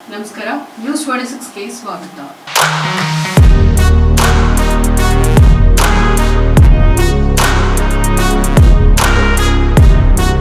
ನಮಸ್ಕಾರ news twenty ಸಿಕ್ಸ್ಗೆ ಸ್ವಾಗತ.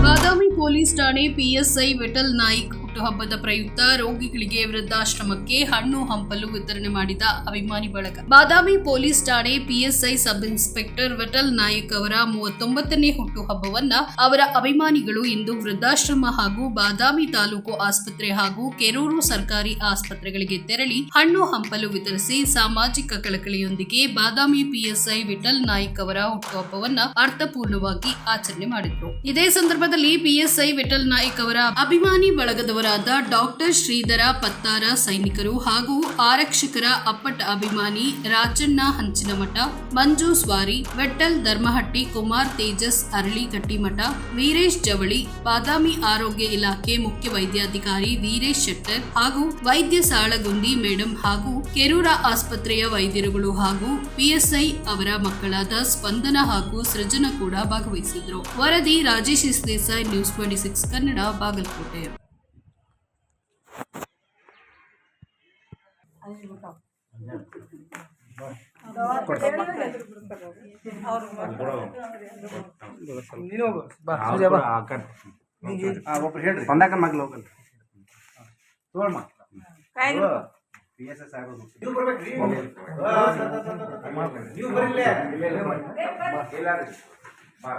ಬಾದಾಮಿ ಪೊಲೀಸ್ ಠಾಣೆ ಪಿಎಸ್ಐ ವಿಠಲ್ ನಾಯ್ಕ್ ಹುಟ್ಟುಹಬ್ಬದ ಪ್ರಯುಕ್ತ ರೋಗಿಗಳಿಗೆ ವೃದ್ಧಾಶ್ರಮಕ್ಕೆ ಹಣ್ಣು ಹಂಪಲು ವಿತರಣೆ ಮಾಡಿದ ಅಭಿಮಾನಿ ಬಳಗ. ಬಾದಾಮಿ ಪೊಲೀಸ್ ಠಾಣೆ PSI sub inspector Vitthal Naik ಅವರ ಮೂವತ್ತೊಂಬತ್ತನೇ ಹುಟ್ಟುಹಬ್ಬವನ್ನ ಅವರ ಅಭಿಮಾನಿಗಳು ಇಂದು ವೃದ್ಧಾಶ್ರಮ ಹಾಗೂ ಬಾದಾಮಿ ತಾಲೂಕು ಆಸ್ಪತ್ರೆ ಹಾಗೂ ಕೆರೂರು ಸರ್ಕಾರಿ ಆಸ್ಪತ್ರೆಗಳಿಗೆ ತೆರಳಿ ಹಣ್ಣು ಹಂಪಲು ವಿತರಿಸಿ ಸಾಮಾಜಿಕ ಕಳಕಳಿಯೊಂದಿಗೆ ಬಾದಾಮಿ ಪಿಎಸ್ಐ ವಿಠಲ್ ನಾಯ್ಕ್ ಅವರ ಹುಟ್ಟುಹಬ್ಬವನ್ನ ಅರ್ಥಪೂರ್ಣವಾಗಿ ಆಚರಣೆ ಮಾಡಿದರು. ಇದೇ ಸಂದರ್ಭದಲ್ಲಿ ಪಿಎಸ್ಐ ವಿಠಲ್ ನಾಯ್ಕ್ ಅವರ ಅಭಿಮಾನಿ ಬಳಗದವರಾದ ಡಾಕ್ಟರ್ ಶ್ರೀಧರ ಪತ್ತಾರ ಸೈನಿಕರು ಹಾಗೂ ಆರಕ್ಷಕರ ಅಪ್ಪಟ ಅಭಿಮಾನಿ ರಾಜಣ್ಣ ಹಂಚಿನಮಠ, ಮಂಜು ಸ್ವಾರಿ, ವೆಟ್ಟಲ್ ಧರ್ಮಹಟ್ಟಿ, ಕುಮಾರ್ ತೇಜಸ್, ಅರಳಿ ಗಟ್ಟಿಮಠ, ವೀರೇಶ್ ಜವಳಿ, ಬಾದಾಮಿ ಆರೋಗ್ಯ ಇಲಾಖೆ ಮುಖ್ಯ ವೈದ್ಯಾಧಿಕಾರಿ ವೀರೇಶ್ ಶೆಟ್ಟರ್ ಹಾಗೂ ವೈದ್ಯ ಸಾಳಗುಂದಿ ಮೇಡಂ ಹಾಗೂ ಕೆರೂರ ಆಸ್ಪತ್ರೆಯ ವೈದ್ಯರುಗಳು ಹಾಗೂ ಪಿಎಸ್ಐ ಅವರ ಮಕ್ಕಳಾದ ಸ್ಪಂದನ ಹಾಗೂ ಸೃಜನ ಕೂಡ ಭಾಗವಹಿಸಿದ್ರು ವರದಿ Rajesh S Desai news twenty six Kannada Bagalkot ನೀನು ಹೋಗು ಬಾ ಸುಜಾ ಬಾ ಒಬ್ರು ಹೇಳ್ರಿ ಬಂದಾಕ ಮಗ್ಲು ಹೋಗಲ್ಲ ತೋಳ್ಮ ಪಿ ಎಸ್ ಎಸ್ ಆಗೋದು ನೀವು ಬರ್ಬೇಕ್ರಿ ನೀವು ಬರಿಲ್ಲ ಎಲ್ಲಾರು ಬಾರ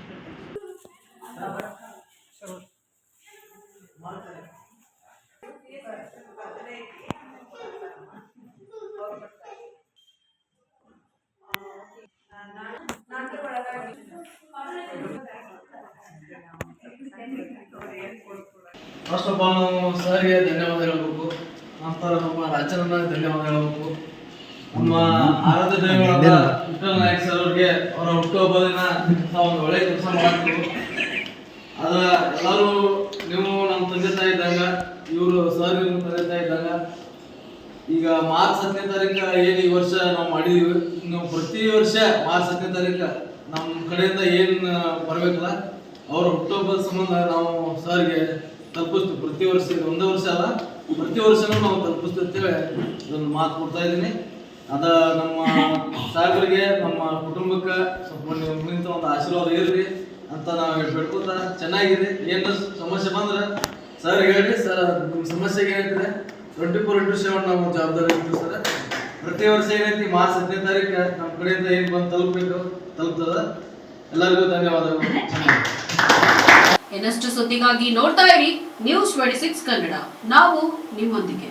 ಫಸ್ಟ್ ಆಫ್ ಆಲ್ ನಾವು ಸರ್ಗೆ ಧನ್ಯವಾದ ಹೇಳ್ಬೇಕು. ನಂತರ ನಮ್ಮ ರಾಜನನ್ನ ಧನ್ಯವಾದ ಹೇಳ್ಬೇಕು. ನಮ್ಮ ಆರಾಧ್ಯ ದೈವಗಳಾದ ವಿಠಲ್ ನಾಯಕ್ ಸರ್ ಅವ್ರಿಗೆ ಅವರ ಹುಟ್ಟುಹಬ್ಬದಿನ ನಾವು ಒಂದು ಒಳ್ಳೆ ಕೆಲಸ ಮಾಡ್ತೀವಿ. ಅದ ಎಲ್ಲರೂ ನೀವು ನಮ್ಮ ತಂದೆ ತಾಯಿ ಇದ್ದಂಗ ಇವರು ಸರ್ ನಿಮ್ಮ ತಂದೆ ತಾಯಿ ಇದ್ದಂಗ ಈಗ ಮಾರ್ಚ್ ಹತ್ತನೇ ತಾರೀಕು ಏನು ಈ ವರ್ಷ ನಾವು ಮಾಡಿದೀವಿ? ನಾವು ಪ್ರತಿ ವರ್ಷ ಮಾರ್ಚ್ ಹತ್ತನೇ ತಾರೀಕು ನಮ್ಮ ಕಡೆಯಿಂದ ಏನು ಬರಬೇಕಲ್ಲ? ಅವ್ರ ಹುಟ್ಟುಹಬ್ಬದ ಸಂಬಂಧ ನಾವು ಸರ್ಗೆ ತಲುಪಿಸ್ತೀವಿ. ಪ್ರತಿ ವರ್ಷ ಒಂದೇ ವರ್ಷ ಅಲ್ಲ, ಪ್ರತಿ ವರ್ಷನೂ ನಾವು ತಲುಪಿಸ್ತಿರ್ತೇವೆ. ಇದೊಂದು ಮಾತು ಕೊಡ್ತಾ ಇದ್ದೀನಿ. ಅದ ನಮ್ಮ ಸಾಗರಿಗೆ ನಮ್ಮ ಕುಟುಂಬಕ್ಕೆ ಸ್ವಲ್ಪ ನಿಮ್ಮಿಂದ ಒಂದು ಆಶೀರ್ವಾದ ಇರಲಿ ಅಂತ ನಾವು ಬೇಡ್ಕೊತ ಚೆನ್ನಾಗಿದೆ. ಏನು ಸಮಸ್ಯೆ ಬಂದ್ರೆ ಸರ್ ಹೇಳಿ ಸರ್ ನಿಮ್ಮ ಸಮಸ್ಯೆಗೆ ಏನಿದೆ ಟ್ವೆಂಟಿ ಫೋರ್ ಇಂಟು ಸೆವೆನ್ ನಾವು ಜವಾಬ್ದಾರಿ ಇರ್ತೀವಿ ಸರ್ ಪ್ರತಿ ವರ್ಷ ಏನೈತಿ ಮಾರ್ಚ್ ಹದಿನೈದು ತಾರೀಕು ನಮ್ಮ ಕಡೆಯಿಂದ ಏನು ಬಂದು ತಲುಪಬೇಕು? ತಲುಪ್ತದ? ಎಲ್ಲರಿಗೂ ಧನ್ಯವಾದಗಳು. ಇನ್ನಷ್ಟು ಸುದ್ದಿಗಾಗಿ ನೋಡ್ತಾ ಇರಿ ನ್ಯೂಸ್ ಟ್ವೆಂಟಿ ಸಿಕ್ಸ್ ಕನ್ನಡ. ನಾವು ನಿಮ್ಮೊಂದಿಗೆ.